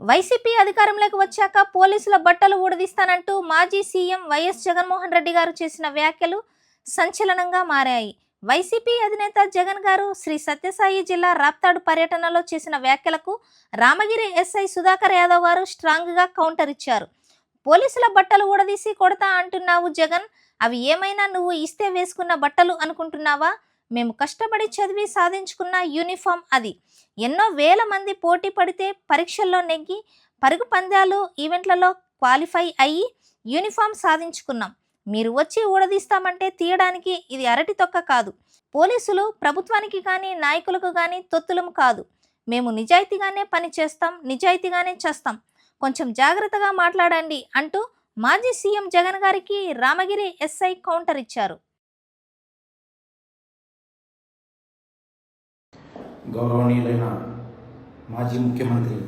YCP అధికారంలోకి వచ్చాక పోలీసుల బట్టలు ఊడదీస్తానంటూ మాజీ సీఎం వైఎస్ జగన్మోహన్ రెడ్డి గారు చేసిన వ్యాఖ్యలు సంచలనంగా మారాయి. వైసీపీ అధినేత జగన్ గారు శ్రీ సత్యసాయి జిల్లా రాప్తాడు పర్యటనలో చేసిన వ్యాఖ్యలకు రామగిరి ఎస్ఐ సుధాకర్ యాదవ్ గారు స్ట్రాంగ్గా కౌంటర్ ఇచ్చారు. పోలీసుల బట్టలు ఊడదీసి కొడతా అంటున్నావు జగన్ అవి ఏమైనా నువ్వు ఇస్తే వేసుకున్న బట్టలు అనుకుంటున్నావా? మేము కష్టపడి చదివి సాధించుకున్న యూనిఫామ్ అది. ఎన్నో వేల మంది పోటీ పడితే పరీక్షల్లో నెగ్గి పరుగు పందాలు ఈవెంట్లలో క్వాలిఫై అయ్యి యూనిఫామ్ సాధించుకున్నాం. మీరు వచ్చి ఊడదీస్తామంటే తీయడానికి ఇది అరటి తొక్క కాదు. పోలీసులు ప్రభుత్వానికి కానీ నాయకులకు కానీ తొత్తులం కాదు. మేము నిజాయితీగానే పని చేస్తాం నిజాయితీగానే చేస్తాం. కొంచెం జాగ్రత్తగా మాట్లాడండి అంటూ మాజీ సీఎం జగన్ గారికి రామగిరి ఎస్ఐ కౌంటర్ ఇచ్చారు. గౌరవనీయులైన మాజీ ముఖ్యమంత్రి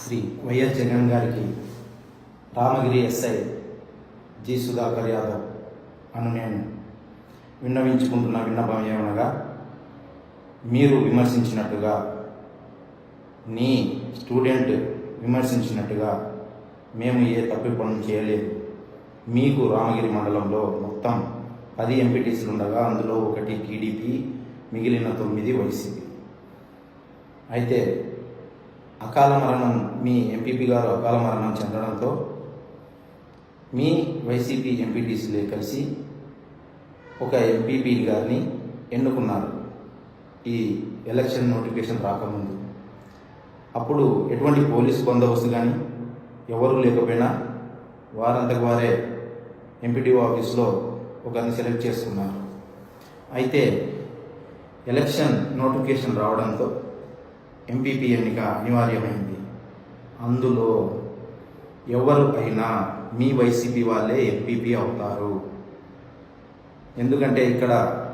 శ్రీ వైఎస్ జగన్ గారికి Ramagiri S I G Sudhakar Yadav అను నేను విన్నవించుకుంటున్న విన్నపం ఏమనగా మీరు విమర్శించినట్టుగా నీ స్టూడెంట్ విమర్శించినట్టుగా మేము ఏ తప్పు పనులు చేయలేదు. మీకు రామగిరి మండలంలో మొత్తం పది ఎంపీటీసీలు ఉండగా అందులో ఒకటి టీడీపీ మిగిలిన తొమ్మిది వైసీపీ. అయితే అకాల మరణం మీ ఎంపీపీ గారు అకాల మరణం చెందడంతో మీ వైసీపీ ఎంపీటీసీలే కలిసి ఒక ఎంపీపీ గారిని ఎన్నుకున్నారు. ఈ ఎలక్షన్ నోటిఫికేషన్ రాకముందు. అప్పుడు ఎటువంటి పోలీస్ బందోబస్తు కానీ ఎవరు లేకపోయినా వారంతకు వారే ఎంపీటీఓ ఆఫీస్లో ఒకరిని సెలెక్ట్ చేసుకున్నారు. అయితే ఎలక్షన్ నోటిఫికేషన్ రావడంతో ఎంపీపీ ఎన్నిక అనివార్యమైంది. అందులో ఎవరు అయినా మీ వైసీపీ వాళ్ళే ఎంపీపీ అవుతారు. ఎందుకంటే ఇక్కడ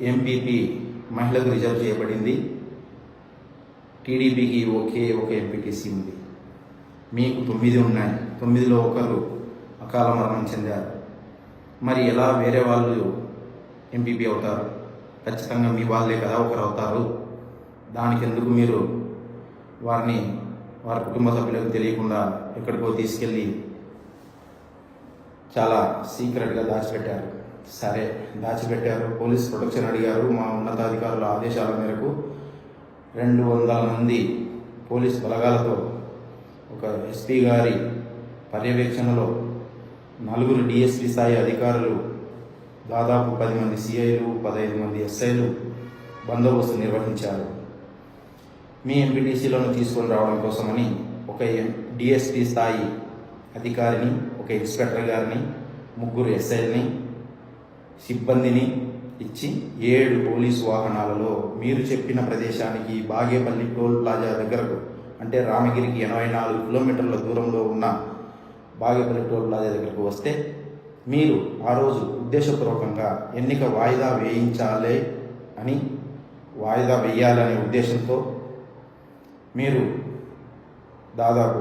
ఎంపీపీ మహిళకు రిజర్వ్ చేయబడింది. టీడీపీకి ఒకే ఒక ఎంపీటీసీ ఉంది. మీకు తొమ్మిది ఉన్నాయి. తొమ్మిదిలో ఒకరు అకాల మరణం చెందారు. మరి ఎలా వేరే వాళ్ళు ఎంపీపీ అవుతారు? ఖచ్చితంగా మీ వాళ్ళే కదా ఒకరు అవుతారు. దానికి ఎందుకు మీరు వారిని వారి కుటుంబ సభ్యులకు తెలియకుండా ఎక్కడికో తీసుకెళ్ళి చాలా సీక్రెట్గా దాచిపెట్టారు. సరే దాచిపెట్టారు. పోలీస్ ప్రొటెక్షన్ అడిగారు. మా ఉన్నతాధికారుల ఆదేశాల మేరకు రెండు వందల మంది పోలీస్ బలగాలతో ఒక ఎస్పీ గారి పర్యవేక్షణలో నలుగురు డిఎస్పీ స్థాయి అధికారులు దాదాపు పది మంది సిఐలు పదహైదు మంది ఎస్ఐలు బందోబస్తు నిర్వహించారు. మీ ఎంపీటీసీలను తీసుకొని రావడం కోసమని ఒక డిఎస్పీ స్థాయి అధికారిని ఒక ఇన్స్పెక్టర్ గారిని ముగ్గురు ఎస్ఐని సిబ్బందిని ఇచ్చి ఏడు పోలీసు వాహనాలలో మీరు చెప్పిన ప్రదేశానికి బాగేపల్లి టోల్ ప్లాజా దగ్గరకు అంటే రామగిరికి ఎనభై నాలుగు కిలోమీటర్ల దూరంలో ఉన్న బాగేపల్లి టోల్ ప్లాజా దగ్గరకు వస్తే మీరు ఆ రోజు ఉద్దేశపూర్వకంగా ఎన్నిక వాయిదా వేయించాలి అని వాయిదా వేయాలనే ఉద్దేశంతో మీరు దాదాపు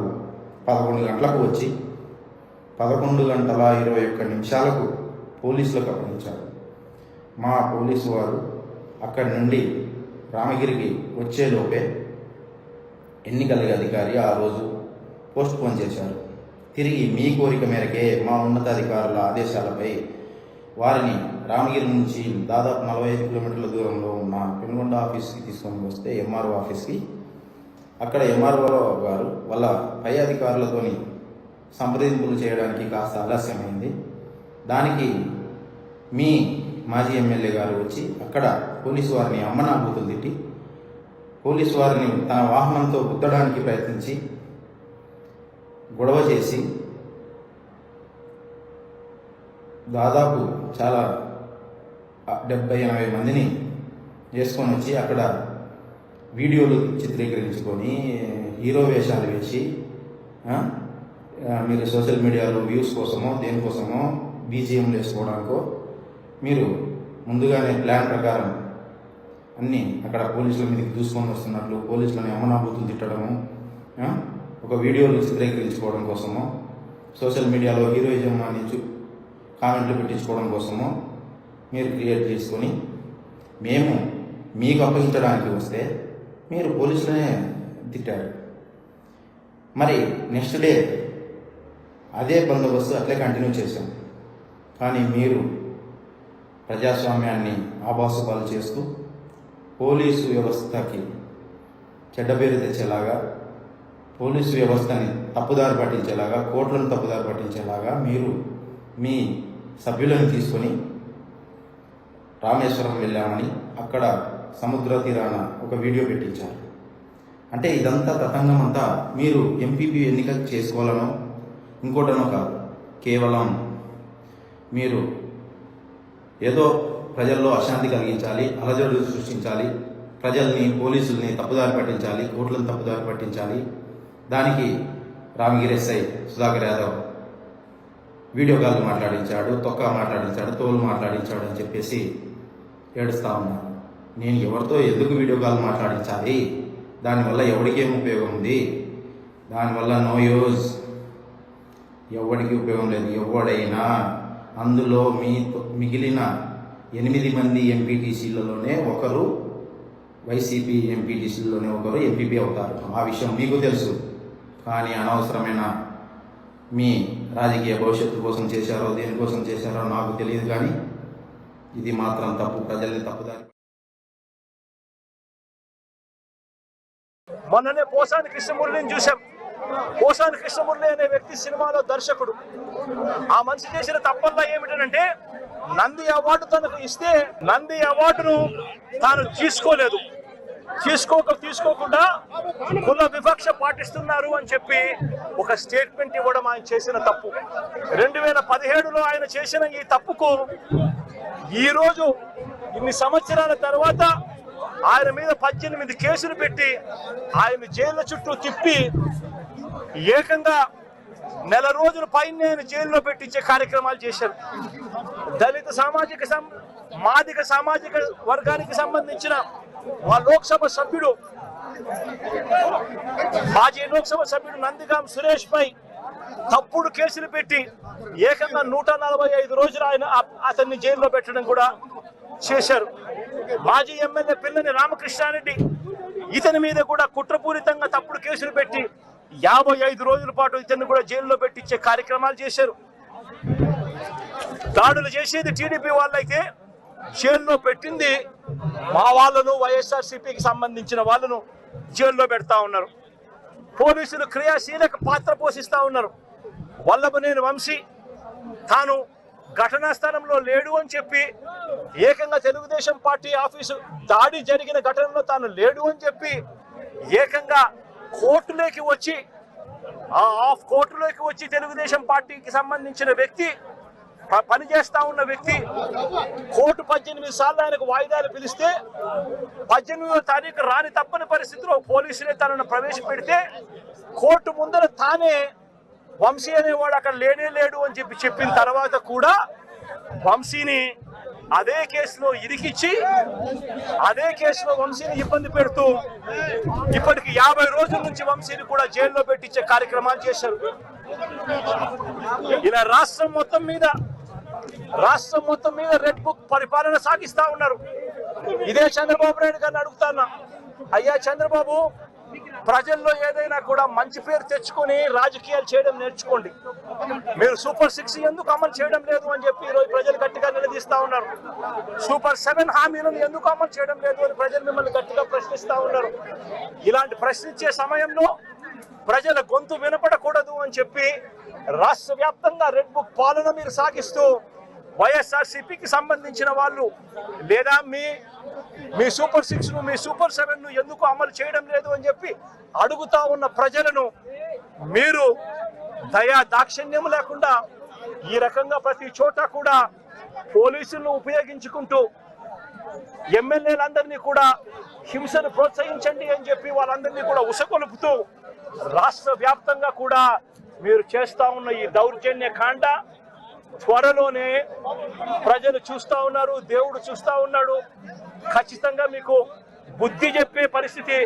పదకొండు గంటలకు వచ్చి పదకొండు గంటల ఇరవై ఒక్క నిమిషాలకు పోలీసులకు అప్పగించారు. మా పోలీసు వారు అక్కడి నుండి రామగిరికి వచ్చేలోపే ఎన్నికల అధికారి ఆ రోజు పోస్ట్ పోన్ చేశారు. తిరిగి మీ కోరిక మేరకే మా ఉన్నతాధికారుల ఆదేశాలపై వారిని రామగిరి నుంచి దాదాపు నలభై ఐదు కిలోమీటర్ల దూరంలో ఉన్న పెనుగొండ ఆఫీస్కి తీసుకొని వస్తే ఎంఆర్ఓ ఆఫీస్కి అక్కడ ఎంఆర్ఓ గారు వాళ్ళ పై అధికారులతోని సంప్రదింపులు చేయడానికి కాస్త ఆలస్యమైంది. దానికి మీ మాజీ ఎమ్మెల్యే గారు వచ్చి అక్కడ పోలీసు వారిని అమ్మనాభూతులు తిట్టి పోలీసు వారిని తన వాహనంతో గుద్దడానికి ప్రయత్నించి గొడవ చేసి దాదాపు చాలా డెబ్బై ఎనభై మందిని వేసుకొని వచ్చి అక్కడ వీడియోలు చిత్రీకరించుకొని హీరో వేషాలు వేసి మీరు సోషల్ మీడియాలో వ్యూస్ కోసమో దేనికోసమో బీజిఎం వేసుకోవడానికో మీరు ముందుగానే ప్లాన్ ప్రకారం అన్నీ అక్కడ పోలీసుల మీదకి దూసుకొని వస్తున్నట్లు పోలీసులను అమనాభూతులు తిట్టడము ఒక వీడియోలు చిత్రీకరించుకోవడం కోసమో సోషల్ మీడియాలో హీరోయిజం అని కామెంట్లు పెట్టించుకోవడం కోసమో మీరు క్రియేట్ చేసుకొని మేము మీకు అప్పగించడానికి వస్తే మీరు పోలీసులనే తిట్టారు. మరి నెక్స్ట్ డే అదే బందోబస్తు అట్లే కంటిన్యూ చేశాం. కానీ మీరు ప్రజాస్వామ్యాన్ని ఆభాసుపాలు చేస్తూ పోలీసు వ్యవస్థకి చెడ్డ పేరు తెచ్చేలాగా పోలీసు వ్యవస్థని తప్పుదారి పట్టించేలాగా కోర్టులను తప్పుదారి పట్టించేలాగా మీరు మీ సభ్యులను తీసుకొని రామేశ్వరం వెళ్ళామని అక్కడ సముద్ర తీరాన ఒక వీడియో పెట్టించారు. అంటే ఇదంతా తతంగం అంతా మీరు ఎంపీపీ ఎన్నిక చేసుకోవాలనో ఇంకోటనో కాదు. కేవలం మీరు ఏదో ప్రజల్లో అశాంతి కలిగించాలి అలజడులు సృష్టించాలి ప్రజల్ని పోలీసుల్ని తప్పుదారి పట్టించాలి కోర్టులను తప్పుదారి పట్టించాలి. దానికి Ramagiri S I Sudhakar Yadav video call మాట్లాడించాడు తొక్క మాట్లాడించాడు తోలు మాట్లాడించాడు అని చెప్పేసి ఏడుస్తా ఉన్నారు. నేను ఎవరితో ఎందుకు వీడియో కాల్ మాట్లాడించాలి? దానివల్ల ఎవరికేం ఉపయోగం ఉంది? దానివల్ల నో యూజ్. ఎవరికి ఉపయోగం లేదు? ఎవడైనా. అందులో మీ మిగిలిన ఎనిమిది మంది ఎంపీటీసీలలోనే ఒకరు వైసీపీ ఎంపీటీసీలోనే ఒకరు ఎంపీపీ అవుతారు. ఆ విషయం మీకు తెలుసు. కానీ అనవసరమైన మీ రాజకీయ భవిష్యత్తు కోసం చేశారో దేనికోసం చేశారో నాకు తెలియదు కానీ ఇది మాత్రం తప్పు. ప్రజల్ని తప్పుదారి మొన్ననే పోసాని కృష్ణమురళిని చూశాం. పోసాని కృష్ణమురళి అనే వ్యక్తి సినిమాలో దర్శకుడు. ఆ మనిషి చేసిన తప్పల్లా ఏమిటంటే నంది అవార్డు తనకు ఇస్తే నంది అవార్డును తాను తీసుకోలేదు. తీసుకోక తీసుకోకుండా కుల వివక్ష పాటిస్తున్నారు అని చెప్పి ఒక స్టేట్మెంట్ ఇవ్వడం ఆయన చేసిన తప్పు. రెండు వేల పదిహేడులో ఆయన చేసిన ఈ తప్పుకు ఈరోజు ఇన్ని సంవత్సరాల తర్వాత ఆయన మీద పద్దెనిమిది కేసులు పెట్టి ఆయన జైలు చుట్టూ తిప్పి ఏకంగా నెల రోజుల పైన ఆయన జైల్లో పెట్టించే కార్యక్రమాలు చేశారు. దళిత సామాజిక సం- మాదిక సామాజిక వర్గానికి సంబంధించిన మా లోక్సభ సభ్యుడు మాజీ లోక్సభ సభ్యుడు నందిగాం సురేష్ పై తప్పుడు కేసులు పెట్టి ఏకంగా నూట నలభై ఐదు రోజులు ఆయన అతన్ని జైల్లో పెట్టడం కూడా చేశారు. మాజీ ఎమ్మెల్యే పిల్లని రామకృష్ణారెడ్డి ఇతని మీద కూడా కుట్రపూరితంగా తప్పుడు కేసులు పెట్టి యాభై ఐదు రోజుల పాటు ఇతన్ని కూడా జైల్లో పెట్టించే కార్యక్రమాలు చేశారు. దాడులు చేసేది టీడీపీ వాళ్ళైతే జైల్లో పెట్టింది మా వాళ్ళను వైఎస్ఆర్సీపీకి సంబంధించిన వాళ్ళను జైల్లో పెడతా ఉన్నారు. పోలీసులు క్రియాశీలక పాత్ర పోషిస్తా ఉన్నారు. వల్లభనేని వంశీ తాను ఘటనా స్థలంలో లేడు అని చెప్పి ఏకంగా తెలుగుదేశం పార్టీ ఆఫీసు దాడి జరిగిన ఘటనలో తాను లేడు అని చెప్పి ఏకంగా కోర్టులోకి వచ్చి ఆ ఆఫ్ కోర్టులోకి వచ్చి తెలుగుదేశం పార్టీకి సంబంధించిన వ్యక్తి ప- పనిచేస్తా ఉన్న వ్యక్తి కోర్టు పద్దెనిమిది సార్లు ఆయనకు వాయిదాలు పిలిస్తే పద్దెనిమిదో తారీఖు రాని తప్పని పరిస్థితిలో పోలీసులే తనను ప్రవేశపెడితే కోర్టు ముందర తానే వంశీ అనేవాడు అక్కడ లేనే లేడు అని చెప్పి చెప్పిన తర్వాత కూడా వంశీని అదే కేసులో ఇరికిచ్చి అదే కేసులో వంశీని ఇబ్బంది పెడుతూ ఇప్పటికి యాభై రోజుల నుంచి వంశీని కూడా జైల్లో పెట్టించే కార్యక్రమాలు చేశారు. ఇలా రాష్ట్రం మొత్తం మీద రాష్ట్రం మొత్తం మీద రెడ్ బుక్ పరిపాలన సాగిస్తా ఉన్నారు. ఇదే చంద్రబాబు నాయుడు గారిని అడుగుతానా? అయ్యా చంద్రబాబు ప్రజల్లో ఏదైనా కూడా మంచి పేరు తెచ్చుకొని రాజకీయాలు చేయడం నేర్చుకోండి. మీరు సూపర్ సిక్స్ ఎందుకు అమలు చేయడం లేదు అని చెప్పి ఈరోజు ప్రజలు గట్టిగా నిలదీస్తా ఉన్నారు. సూపర్ సెవెన్ హామీలను ఎందుకు అమలు చేయడం లేదు అని ప్రజలు మిమ్మల్ని గట్టిగా ప్రశ్నిస్తా ఉన్నారు. ఇలాంటి ప్రశ్నించే సమయంలో ప్రజల గొంతు వినపడకూడదు అని చెప్పి రాష్ట్ర వ్యాప్తంగా రెడ్ బుక్ పాలన మీరు సాగిస్తూ వైఎస్ఆర్సీపీకి సంబంధించిన వాళ్ళు లేదా మీ మీ సూపర్ సిక్స్ను మీ సూపర్ సెవెన్ను ఎందుకు అమలు చేయడం లేదు అని చెప్పి అడుగుతా ఉన్న ప్రజలను మీరు దయా దాక్షిణ్యం లేకుండా ఈ రకంగా ప్రతి చోట కూడా పోలీసులను ఉపయోగించుకుంటూ ఎమ్మెల్యేలందరినీ కూడా హింసను ప్రోత్సహించండి అని చెప్పి వాళ్ళందరినీ కూడా ఉసగొలుపుతూ రాష్ట్ర వ్యాప్తంగా కూడా మీరు చేస్తా ఉన్న ఈ దౌర్జన్య కాండ త్వరలోనే ప్రజలు చూస్తూ ఉన్నారు దేవుడు చూస్తూ ఉన్నాడు. ఖచ్చితంగా మీకు బుద్ధి చెప్పే పరిస్థితి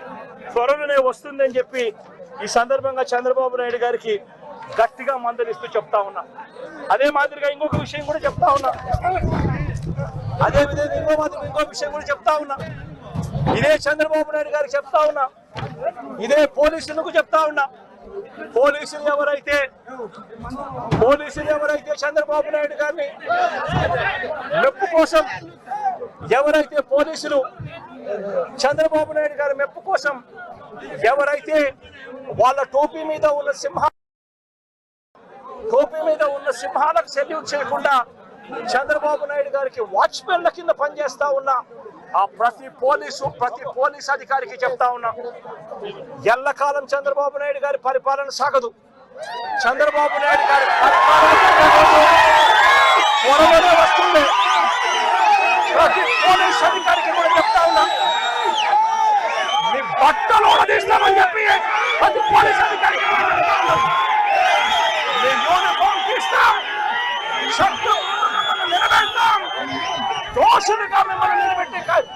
త్వరలోనే వస్తుందని చెప్పి ఈ సందర్భంగా చంద్రబాబు నాయుడు గారికి గట్టిగా మందలిస్తూ చెప్తా ఉన్నా. అదే మాదిరిగా ఇంకొక విషయం కూడా చెప్తా ఉన్నా. అదే విధంగా ఇంకో మాదిరి ఇంకో విషయం కూడా చెప్తా ఉన్నా. ఇదే చంద్రబాబు నాయుడు గారికి చెప్తా ఉన్నా. ఇదే పోలీసులకు చెప్తా ఉన్నా. పోలీసులు ఎవరైతే పోలీసులు ఎవరైతే చంద్రబాబు నాయుడు గారిని మెప్పు కోసం ఎవరైతే పోలీసులు చంద్రబాబు నాయుడు గారి మెప్పు కోసం ఎవరైతే వాళ్ళ టోపీ మీద ఉన్న సింహ టోపీ మీద ఉన్న సింహాలకు సెల్యూట్ చేయకుండా చంద్రబాబు నాయుడు గారికి వాచ్మెన్ల కింద పనిచేస్తా ఉన్న ఆ ప్రతి పోలీసు ప్రతి పోలీస్ అధికారికి చెప్తా ఉన్నా ఎల్లకాలం చంద్రబాబు నాయుడు గారి పరిపాలన సాగదు. చంద్రబాబు నాయుడు గారి పరిపాలన వస్తుంది. ప్రతి పోలీస్ అధికారికి కూడా చెప్తా ఉన్నా మీ బట్టలు తీస్తామని చెప్పి ప్రతి పోలీస్ అధికారికి కూడా చెప్తా ఉన్నా. మీ యూనిఫామ్ తీస్తాం. నిలబెడతాం. దోషులుగా మిమ్మల్ని నిలబెట్టే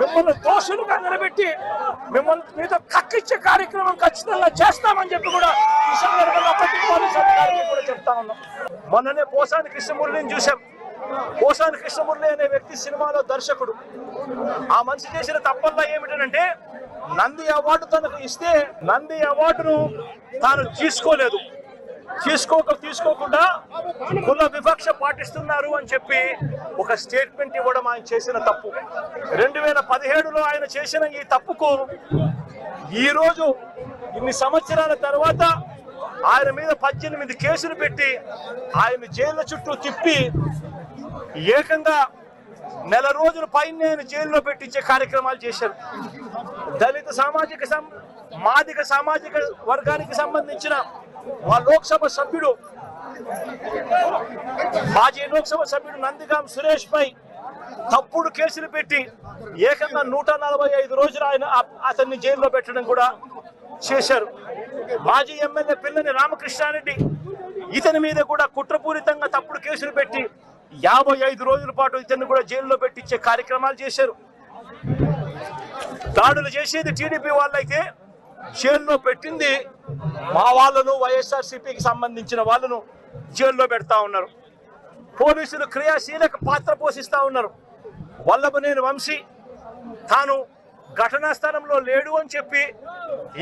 మిమ్మల్ని దోషులుగా నిలబెట్టి మిమ్మల్ని మీతో కక్కిచ్చే కార్యక్రమం ఖచ్చితంగా చేస్తామని చెప్పి కూడా ఈ సందర్భంగా కూడా చెప్తా ఉన్నాం. మొన్ననే పోసాని కృష్ణమూర్తిని చూసాం పోసాని కృష్ణమూర్తి అనే వ్యక్తి సినిమాలో దర్శకుడు. ఆ మనిషి చేసిన తప్పల్లా ఏమిటంటే నంది అవార్డు తనకు ఇస్తే నంది అవార్డును తాను తీసుకోలేదు. తీసుకోక తీసుకోకుండా కుల వివక్ష పాటిస్తున్నారు అని చెప్పి ఒక స్టేట్మెంట్ ఇవ్వడం ఆయన చేసిన తప్పు. రెండు వేల పదిహేడులో ఆయన చేసిన ఈ తప్పుకు ఈ రోజు ఇన్ని సంవత్సరాల తర్వాత ఆయన మీద పద్దెనిమిది కేసులు పెట్టి ఆయన జైళ్ళ చుట్టూ తిప్పి ఏకంగా నెల రోజుల పైన నేను జైల్లో పెట్టించే కార్యక్రమాలు చేశారు. దళిత సామాజిక సం- మాదిక సామాజిక వర్గానికి సంబంధించిన మా లోక్సభ సభ్యుడు మాజీ లోక్సభ సభ్యుడు నందిగాం సురేష్ పై తప్పుడు కేసులు పెట్టి ఏకంగా నూట నలభై ఐదు రోజులు ఆయన అతన్ని జైల్లో పెట్టడం కూడా చేశారు. మాజీ ఎమ్మెల్యే పిల్లని రామకృష్ణారెడ్డి ఇతని మీద కూడా కుట్రపూరితంగా తప్పుడు కేసులు పెట్టి యాభై ఐదు రోజుల పాటు ఇతన్ని కూడా జైల్లో పెట్టించే కార్యక్రమాలు చేశారు. దాడులు చేసేది టీడీపీ వాళ్ళైతే జైల్లో పెట్టింది మా వాళ్ళను వైఎస్ఆర్ సిపికి సంబంధించిన వాళ్ళను జైల్లో పెడతా ఉన్నారు. పోలీసులు క్రియాశీలక పాత్ర పోషిస్తూ ఉన్నారు. వల్లభనేని వంశీ తాను ఘటనా స్థలంలో లేడు అని చెప్పి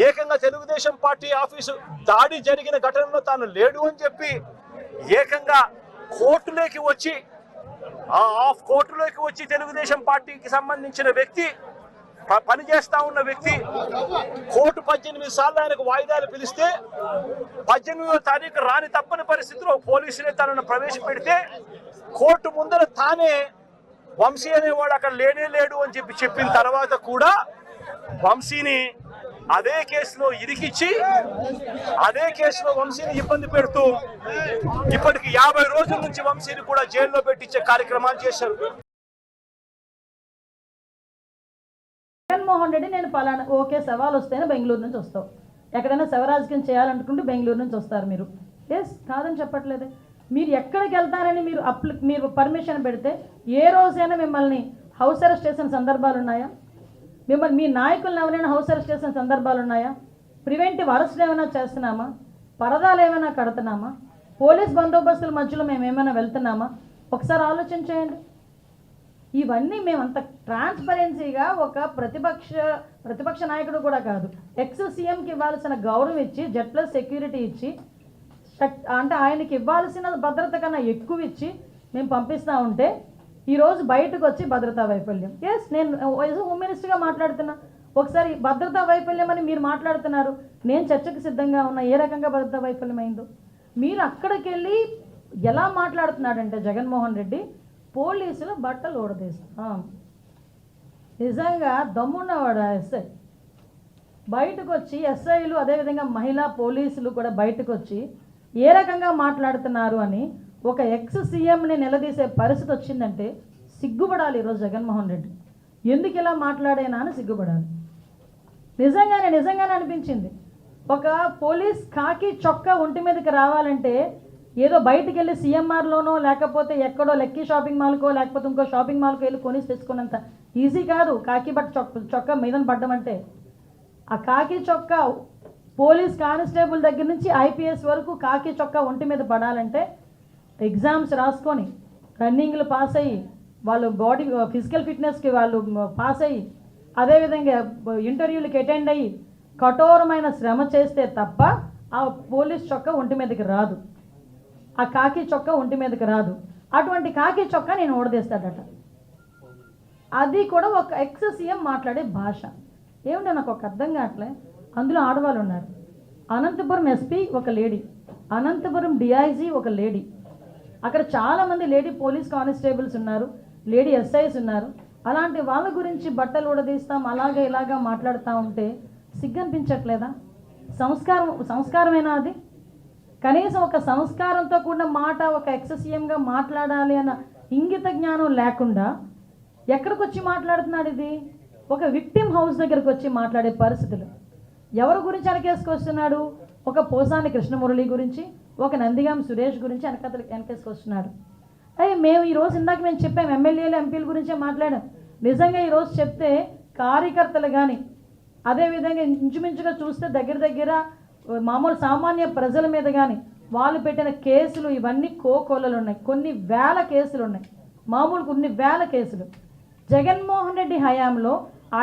ఏకంగా తెలుగుదేశం పార్టీ ఆఫీసు దాడి జరిగిన ఘటనలో తాను లేడు అని చెప్పి ఏకంగా కోర్టులోకి వచ్చి ఆ ఆఫ్ కోర్టులోకి వచ్చి తెలుగుదేశం పార్టీకి సంబంధించిన వ్యక్తి ప- పనిచేస్తా ఉన్న వ్యక్తి కోర్టు పద్దెనిమిది సార్లు ఆయనకు వాయిదాలు పిలిస్తే పద్దెనిమిదో తారీఖు రాని తప్పని పరిస్థితిలో పోలీసులే తనను ప్రవేశపెడితే కోర్టు ముందర తానే వంశీ అనేవాడు అక్కడ లేనే లేడు అని చెప్పి చెప్పిన తర్వాత కూడా వంశీని అదే కేసులో ఇరికిచ్చి అదే కేసులో వంశీని ఇబ్బంది పెడుతూ ఇప్పటికి యాభై రోజుల నుంచి వంశీని కూడా జైల్లో పెట్టించే కార్యక్రమాలు చేశారు. జగన్మోహన్ రెడ్డి నేను పలానా ఓకే సవాల్ వస్తేనే బెంగళూరు నుంచి వస్తావు. ఎక్కడైనా శవరాజకీయం చేయాలనుకుంటే బెంగళూరు నుంచి వస్తారు మీరు. ఎస్ కాదని చెప్పట్లేదు. మీరు ఎక్కడికి వెళ్తారని మీరు అప్లి మీరు పర్మిషన్ పెడితే ఏ రోజైనా మిమ్మల్ని హౌస్ అరెస్ట్ చేసిన సందర్భాలు ఉన్నాయా? మిమ్మల్ని మీ నాయకులను ఎవరైనా హౌస్ అరెస్ట్ చేసిన సందర్భాలు ఉన్నాయా? ప్రివెంటివ్ అరెస్ట్లు ఏమైనా చేస్తున్నామా? పరదాలు ఏమైనా కడుతున్నామా? పోలీస్ బందోబస్తుల మధ్యలో మేము ఏమైనా వెళ్తున్నామా? ఒకసారి ఆలోచించేయండి ఇవన్నీ మేము అంత ట్రాన్స్పరెన్సీగా ఒక ప్రతిపక్ష ప్రతిపక్ష నాయకుడు కూడా కాదు. ఎక్స్ సీఎంకి ఇవ్వాల్సిన గౌరవం ఇచ్చి జెడ్ ప్లస్ సెక్యూరిటీ ఇచ్చి అంటే ఆయనకి ఇవ్వాల్సిన భద్రత కన్నా ఎక్కువ ఇచ్చి మేము పంపిస్తూ ఉంటే ఈరోజు బయటకు వచ్చి భద్రతా వైఫల్యం. ఎస్ నేను హోమ్ మినిస్టర్గా మాట్లాడుతున్నా. ఒకసారి భద్రతా వైఫల్యం అని మీరు మాట్లాడుతున్నారు. నేను చర్చకు సిద్ధంగా ఉన్నా. ఏ రకంగా భద్రతా వైఫల్యం అయిందో? మీరు అక్కడికి వెళ్ళి ఎలా మాట్లాడుతున్నాడంటే జగన్మోహన్ రెడ్డి పోలీసులు బట్టలు ఊడదీస్తాం నిజంగా దమ్మున్నవాడు ఆ ఎస్ఐ? బయటకు వచ్చి ఎస్ఐలు అదేవిధంగా మహిళా పోలీసులు కూడా బయటకు వచ్చి ఏ రకంగా మాట్లాడుతున్నారు అని ఒక ఎక్స్ సీఎంని నిలదీసే పరిస్థితి వచ్చిందంటే సిగ్గుపడాలి ఈరోజు జగన్మోహన్ రెడ్డి. ఎందుకు ఇలా మాట్లాడేనా అని సిగ్గుపడాలి. నిజంగానే నిజంగానే అనిపించింది. ఒక పోలీస్ కాకి చొక్కా ఒంటి మీదకి రావాలంటే ఏదో బయటికి వెళ్ళి సిఎంఆర్లోనో లేకపోతే ఎక్కడో లెక్కీ షాపింగ్ మాల్కో లేకపోతే ఇంకో షాపింగ్ మాల్కో వెళ్ళి కొనేసి తెచ్చుకున్నంత ఈజీ కాదు. కాకి బట్ చొక్క చొక్కా మీదన పడ్డం అంటే ఆ కాకి చొక్కా పోలీస్ కానిస్టేబుల్ దగ్గర నుంచి ఐపీఎస్ వరకు కాకి చొక్కా ఒంటి మీద పడాలంటే ఎగ్జామ్స్ రాసుకొని రన్నింగ్లు పాస్ అయ్యి వాళ్ళు బాడీ ఫిజికల్ ఫిట్నెస్కి వాళ్ళు పాస్ అయ్యి అదేవిధంగా ఇంటర్వ్యూలకి అటెండ్ అయ్యి కఠోరమైన శ్రమ చేస్తే తప్ప ఆ పోలీస్ చొక్కా ఒంటి మీదకి రాదు. ఆ కాకి చొక్కా ఒంటి మీదకి రాదు. అటువంటి కాకి చొక్కా నేను ఓడదీస్తాడట. అది కూడా ఒక ఎక్స్ సీఎం మాట్లాడే భాష. ఏమిటో నాకు ఒక అర్థం కావట్లే? అందులో ఆడవాళ్ళు ఉన్నారు. అనంతపురం ఎస్పీ ఒక lady. Anantapuram D I G ఒక లేడీ. అక్కడ చాలామంది లేడీ పోలీస్ కానిస్టేబుల్స్ ఉన్నారు లేడీ ఎస్ఐస్ ఉన్నారు. అలాంటి వాళ్ళ గురించి బట్టలు ఊడదీస్తాం అలాగే ఇలాగా మాట్లాడుతూ ఉంటే సిగ్గనిపించట్లేదా? సంస్కారం సంస్కారమేనా అది? కనీసం ఒక సంస్కారంతో కూడిన మాట ఒక ఎక్ససీఎంగా మాట్లాడాలి అన్న ఇంగిత జ్ఞానం లేకుండా ఎక్కడికి వచ్చి మాట్లాడుతున్నాడు ఇది? ఒక విక్టిమ్ హౌస్ దగ్గరకు వచ్చి మాట్లాడే పరిస్థితులు. ఎవరి గురించి వెనకేసుకొస్తున్నాడు ఒక పోసాని కృష్ణమురళి గురించి ఒక నందిగాం సురేష్ గురించి వెనకతలు వెనకేసుకొస్తున్నాడు. అయ్యి మేము ఈరోజు ఇందాక మేము చెప్పాం ఎమ్మెల్యేలు ఎంపీల గురించే మాట్లాడాం. నిజంగా ఈరోజు చెప్తే కార్యకర్తలు కానీ అదేవిధంగా ఇంచుమించుగా చూస్తే దగ్గర దగ్గర మామూలు సామాన్య ప్రజల మీద కానీ వాళ్ళు పెట్టిన కేసులు ఇవన్నీ కోకోలలు ఉన్నాయి. కొన్ని వేల కేసులు ఉన్నాయి. మామూలు కొన్ని వేల కేసులు. జగన్మోహన్ రెడ్డి హయాంలో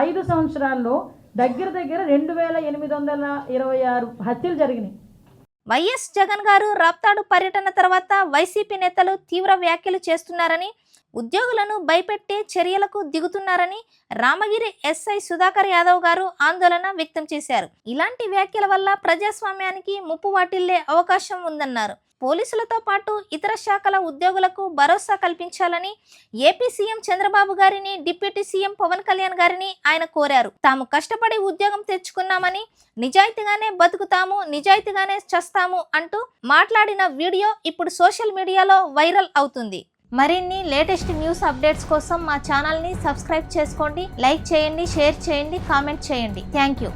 ఐదు సంవత్సరాల్లో దగ్గర దగ్గర రెండు వేల ఎనిమిది వందల ఇరవై ఆరు హత్యలు జరిగినాయి. వైఎస్ జగన్ గారు రాప్తాడు పర్యటన తర్వాత వైసీపీ నేతలు తీవ్ర వ్యాఖ్యలు చేస్తున్నారని ఉద్యోగులను భయపెట్టే చర్యలకు దిగుతున్నారని రామగిరి ఎస్ఐ సుధాకర్ యాదవ్ గారు ఆందోళన వ్యక్తం చేశారు. ఇలాంటి వ్యాఖ్యల వల్ల ప్రజాస్వామ్యానికి ముప్పు వాటిల్లే అవకాశం ఉందన్నారు. పోలీసులతో పాటు ఇతర శాఖల ఉద్యోగులకు భరోసా కల్పించాలని ఏపీ సీఎం చంద్రబాబు గారిని డిప్యూటీ సీఎం పవన్ కళ్యాణ్ గారిని ఆయన కోరారు. తాము కష్టపడి ఉద్యోగం తెచ్చుకున్నామని నిజాయితీగానే బతుకుతాము నిజాయితీగానే చస్తాము అంటూ మాట్లాడిన వీడియో ఇప్పుడు సోషల్ మీడియాలో వైరల్ అవుతుంది. మరిన్ని లేటెస్ట్ న్యూస్ అప్డేట్స్ కోసం మా ఛానల్ని సబ్స్క్రైబ్ చేసుకోండి లైక్ చేయండి షేర్ చేయండి కామెంట్ చేయండి. Thank you.